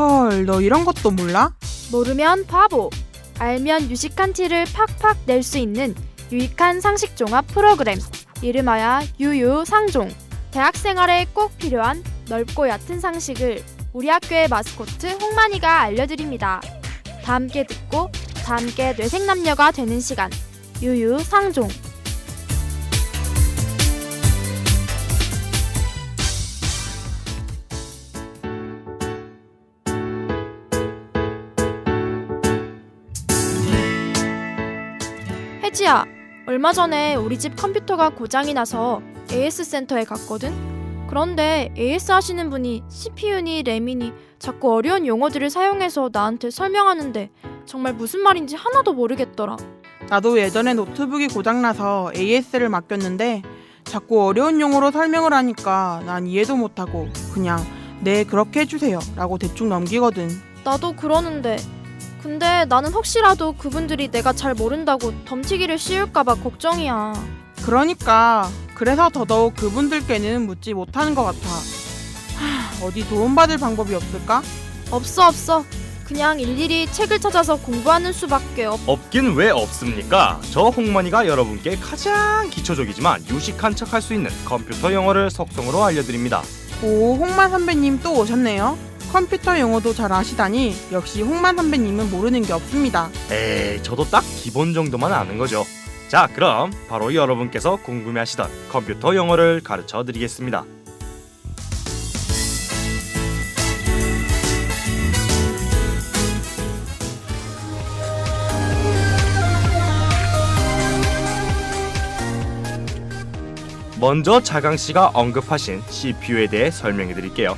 헐, 너 이런 것도 몰라? 모르면 바보. 알면 유식한 티를 팍팍 낼 수 있는 유익한 상식 종합 프로그램. 이름하여 유유상종. 대학 생활에 꼭 필요한 넓고 얕은 상식을 우리 학교의 마스코트 홍만이가 알려드립니다. 다 함께 듣고 다 함께 뇌생남녀가 되는 시간. 유유상종. 혜지야, 얼마 전에 우리 집 컴퓨터가 고장이 나서 AS 센터에 갔거든? 그런데 AS 하시는 분이 CPU니 램이니 자꾸 어려운 용어들을 사용해서 나한테 설명하는데 정말 무슨 말인지 하나도 모르겠더라. 나도 예전에 노트북이 고장나서 AS를 맡겼는데 자꾸 어려운 용어로 설명을 하니까 난 이해도 못하고 그냥 네 그렇게 해주세요 라고 대충 넘기거든 나도 그러는데 근데 나는 혹시라도 그분들이 내가 잘 모른다고 덤튀기를 씌울까봐 걱정이야. 그러니까 그래서 더더욱 그분들께는 묻지 못하는 것 같아 하, 어디 도움받을 방법이 없을까? 없어 없어. 그냥 일일이 책을 찾아서 공부하는 수밖에 없. 없긴 왜 없습니까? 저 홍만이가 여러분께 가장 기초적이지만 유식한 척할 수 있는 컴퓨터 영어를 속성으로 알려드립니다. 오 홍만 선배님 또 오셨네요 컴퓨터 용어도 잘 아시다니 역시 홍만 선배님은 모르는 게 없습니다 에이, 저도 딱 기본 정도만 아는 거죠. 자, 그럼 바로 여러분께서 궁금해하시던 컴퓨터 영어를 가르쳐 드리겠습니다. 먼저 자강 씨가 언급하신 CPU에 대해 설명해 드릴게요.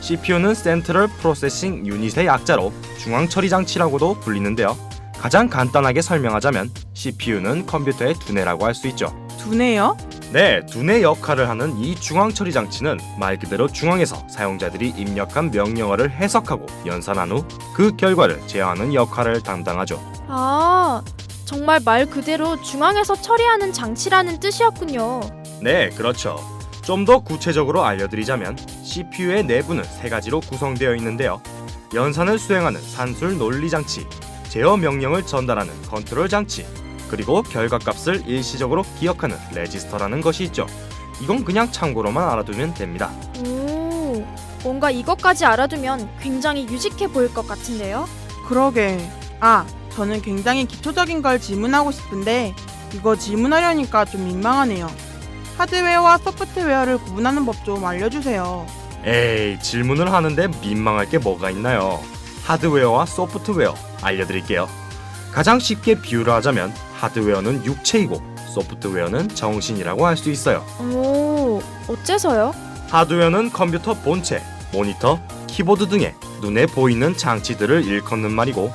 CPU는 센트럴 프로세싱 유닛의 약자로 중앙 처리 장치라고도 불리는데요. 가장 간단하게 설명하자면 CPU는 컴퓨터의 두뇌라고 할 수 있죠. 두네요? 네, 두뇌 역할을 하는 이 중앙 처리 장치는 말 그대로 중앙에서 사용자들이 입력한 명령어를 해석하고 연산한 후 그 결과를 제어하는 역할을 담당하죠. 아, 정말 말 그대로 중앙에서 처리하는 장치라는 뜻이었군요. 네, 그렇죠. 좀 더 구체적으로 알려드리자면 CPU의 내부는 세 가지로 구성되어 있는데요. 연산을 수행하는 산술 논리 장치, 제어 명령을 전달하는 컨트롤 장치, 그리고 결과값을 일시적으로 기억하는 레지스터라는 것이 있죠. 이건 그냥 참고로만 알아두면 됩니다. 오, 뭔가 이것까지 알아두면 굉장히 유식해 보일 것 같은데요? 그러게. 아, 저는 굉장히 기초적인 걸 질문하고 싶은데 이거 질문하려니까 좀 민망하네요. 하드웨어와 소프트웨어를 구분하는 법 좀 알려주세요. 에이, 질문을 하는데 민망할 게 뭐가 있나요? 하드웨어와 소프트웨어 알려드릴게요. 가장 쉽게 비유를 하자면 하드웨어는 육체이고 소프트웨어는 정신이라고 할 수 있어요. 오, 어째서요? 하드웨어는 컴퓨터 본체, 모니터, 키보드 등의 눈에 보이는 장치들을 일컫는 말이고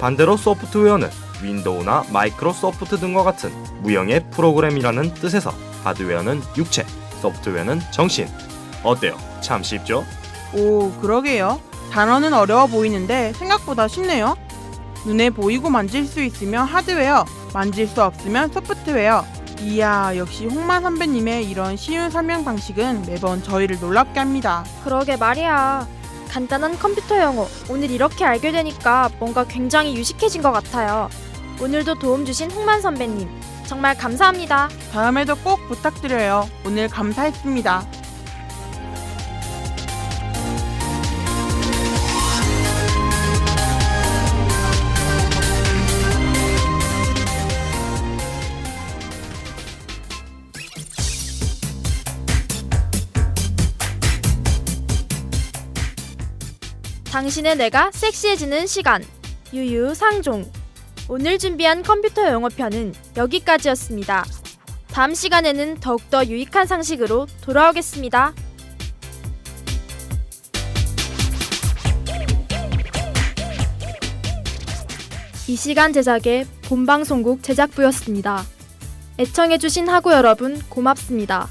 반대로 소프트웨어는 윈도우나 마이크로소프트 등과 같은 무형의 프로그램이라는 뜻에서 하드웨어는 육체, 소프트웨어는 정신. 어때요? 참 쉽죠? 오, 그러게요. 단어는 어려워 보이는데 생각보다 쉽네요. 눈에 보이고 만질 수 있으면 하드웨어, 만질 수 없으면 소프트웨어. 이야, 역시 홍만 선배님의 이런 쉬운 설명 방식은 매번 저희를 놀랍게 합니다. 그러게 말이야. 간단한 컴퓨터 영어 오늘 이렇게 알게 되니까 뭔가 굉장히 유식해진 것 같아요. 오늘도 도움 주신 홍만 선배님 정말 감사합니다. 다음에도 꼭 부탁드려요. 오늘 감사했습니다. 당신의 내가 섹시해지는 시간 유유상종 오늘 준비한 컴퓨터 영어편은 여기까지였습니다. 다음 시간에는 더욱더 유익한 상식으로 돌아오겠습니다. 이 시간 제작의 본방송국 제작부였습니다. 애청해주신 하구 여러분 고맙습니다.